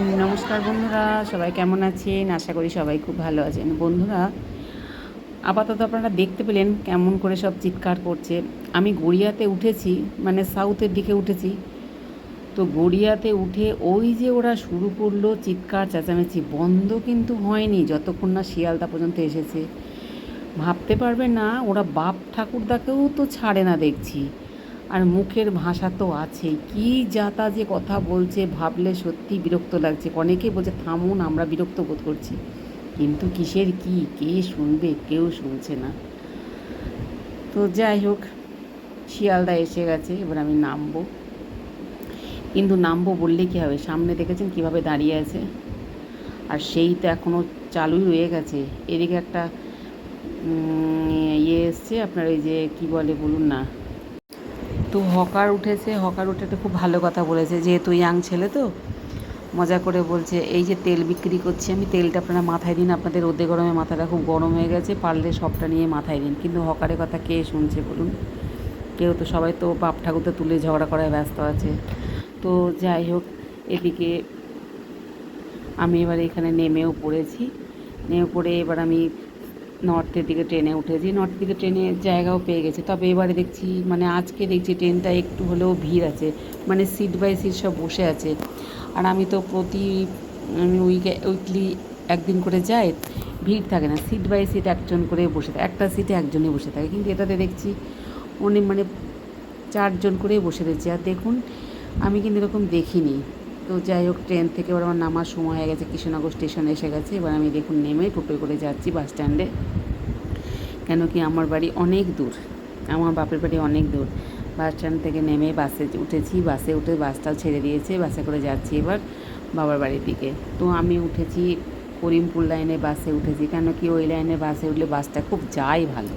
নমস্কার বন্ধুরা, সবাই কেমন আছেন? আশা করি সবাই খুব ভালো আছেন। বন্ধুরা, আপাতত আপনারা দেখতে পেলেন কেমন করে সব চিৎকার করছে। আমি গড়িয়াতে উঠেছি মানে সাউথের দিকে উঠেছি। তো গড়িয়াতে উঠে ওই যে ওরা শুরু করল চিৎকার চেঁচামেচি, বন্ধ কিন্তু হয়নি যতক্ষণ না শিয়ালদা পর্যন্ত এসেছে। ভাবতে পারবে না, ওরা বাপ ঠাকুরদাকেও তো ছাড়ে না দেখছি। আর মুখের ভাষা তো আছেই। কি যাতা যে কথা বলছে, ভাবলে সত্যি বিরক্ত লাগছে। অনেকেই বলছে, থামুন, আমরা বিরক্ত বোধ করছি। কিন্তু কিসের কি, কে শুনবে, কেউ শুনছে না। তো যাই হোক, শিয়ালদা এসে গেছে, এবার আমি নামবো। কিন্তু নামবো বললে কী হবে? সামনে দেখেছেন কীভাবে দাঁড়িয়ে আছে? আর সেই তো এখনও চালুই রয়ে গেছে। এদিকে একটা ইয়ে এসছে, আপনার ওই যে, কি বলে বলুন না? তো হকার উঠেছে, হকার উঠে তো খুব ভালো কথা বলেছে, যেহেতু ইয়াং ছেলে তো। মজা করে বলছে, এই যে তেল বিক্রি করছি আমি, তেলটা আপনারা মাথায় দিন, আপনাদের রোদে গরমে মাথাটা খুব গরম হয়ে গেছে, পারলে সবটা নিয়ে মাথায় দিন। কিন্তু হকারের কথা কে শুনছে বলুন? কেউ তো সবাই তো বাপ ঠাকুরতে তুলে ঝগড়া করায় ব্যস্ত আছে। তো যাই হোক, এদিকে আমি এবার এখানে নেমেও পড়েছি। নেমে পড়ে এবার আমি নর্থের দিকে ট্রেনে উঠেছি। নর্থের দিকে ট্রেনে জায়গাও পেয়ে গেছে। তবে এবারে দেখছি মানে আজকে দেখছি ট্রেনটা একটু হলেও ভিড় আছে। মানে সিট বাই সিট সব বসে আছে। আর আমি তো প্রতি আমি উইকে উইকলি একদিন করে যাই, ভিড় থাকে না। সিট বাই সিট একজন করে বসে থাকে। একটা সিটে একজনই বসে থাকে। কিন্তু এটাতে দেখছি অনেক মানে চারজন করে বসে রয়েছে। আর দেখুন, আমি কিন্তু এরকম দেখিনি। তো যাই হোক, ট্রেন থেকে এবার আমার নামার সময় হয়ে গেছে। কৃষ্ণনগর স্টেশন এসে গেছে। এবার আমি দেখুন নেমে টোটোয় করে যাচ্ছি বাস স্ট্যান্ডে। কেন কি আমার বাড়ি অনেক দূর। আমার বাপের বাড়ি অনেক দূর। বাস স্ট্যান্ড থেকে নেমে বাসে উঠেছি। বাসে উঠে বাসটাও ছেড়ে দিয়েছে। বাসে করে যাচ্ছি এবার বাবার বাড়ির দিকে। তো আমি উঠেছি করিমপুর লাইনে বাসে উঠেছি। কেন কি ওই লাইনে বাসে উঠলে বাসটা খুব যায় ভালো।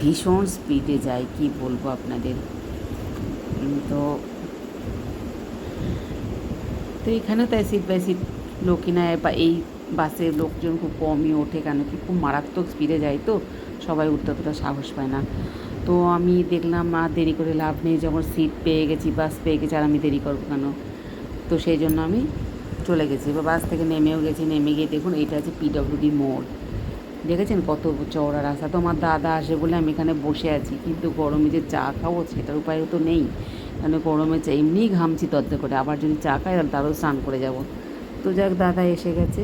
ভীষণ স্পিডে যায়, কি বলব আপনাদের? তো তো এখানেও তাই সিট বাই সিট লোকই নেয় বা এই বাসে লোকজন খুব কমই ওঠে কেন কি? খুব মারাত্মক স্পিডে যায় তো, সবাই উঠতে অতটা সাহস পায় না। তো আমি দেখলাম, আর দেরি করে লাভ নেই যখন সিট পেয়ে গেছি বাস পেয়ে গেছি, আর আমি দেরি করব কেন? তো সেই জন্য আমি চলে গেছি। এবার বাস থেকে নেমেও গেছি, নেমে গিয়ে দেখুন এইটা হচ্ছে পিডব্লিউডি মোড়। দেখেছেন কত চওড়া রাস্তা? তো আমার দাদা আসে বলে আমি এখানে বসে আছি, কিন্তু গরমে যে চা খাব, সেটার উপায়ও তো নেই। কারণ গরমে চা এমনি ঘামছি তদ্দ করে, আবার যদি চা খাই তাহলে তারও স্নান করে যাব। তো যাক, দাদা এসে গেছে।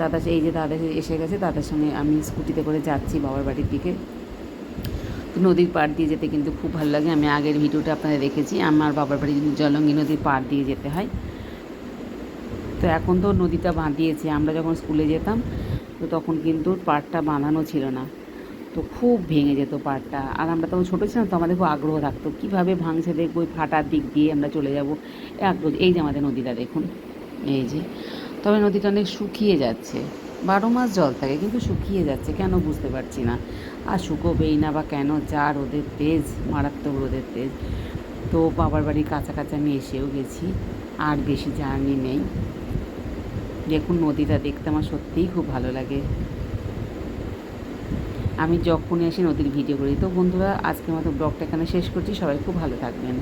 দাদা, এই যে দাদা এসে গেছে, দাদার সঙ্গে আমি স্কুটিতে করে যাচ্ছি বাবার বাড়ির দিকে। নদীর পাড় দিয়ে যেতে কিন্তু খুব ভালো লাগে। আমি আগের ভিডিওটা আপনারা দেখেছি। আমার বাবার বাড়ি জলঙ্গি নদীর পাড় দিয়ে যেতে হয়। তো এখন তো নদীটা বাঁধিয়েছে। আমরা যখন স্কুলে যেতাম, তো তখন কিন্তু পাড়টা বাঁধানো ছিল না। তো খুব ভেঙে যেত পাড়টা। আর আমরা তখন ছোটো ছিলাম, তো আমাদের খুব আগ্রহ থাকতো, কীভাবে ভাঙছে? দেখব, ওই ফাটার দিক দিয়ে আমরা চলে যাব। আগ্রহ, এই যে আমাদের নদীটা দেখুন, এই যে। তবে নদীটা অনেক শুকিয়ে যাচ্ছে। বারো মাস জল থাকে, কিন্তু শুকিয়ে যাচ্ছে, কেন বুঝতে পারছি না। আর শুকোবেই না বা কেন, যা রোদের তেজ, মারাত্মক রোদের তেজ। তো বাবার বাড়ির কাছাকাছি আমি এসেও গেছি, আর বেশি জার্নি নেই। দেখুন নদীটা দেখতে আমার সত্যিই খুব ভালো লাগে। আমি যখনই আসি নদীর ভিডিও করি। তো বন্ধুরা, আজকের মতো ব্লগটা এখানে শেষ করছি। সবাই খুব ভালো থাকবেন।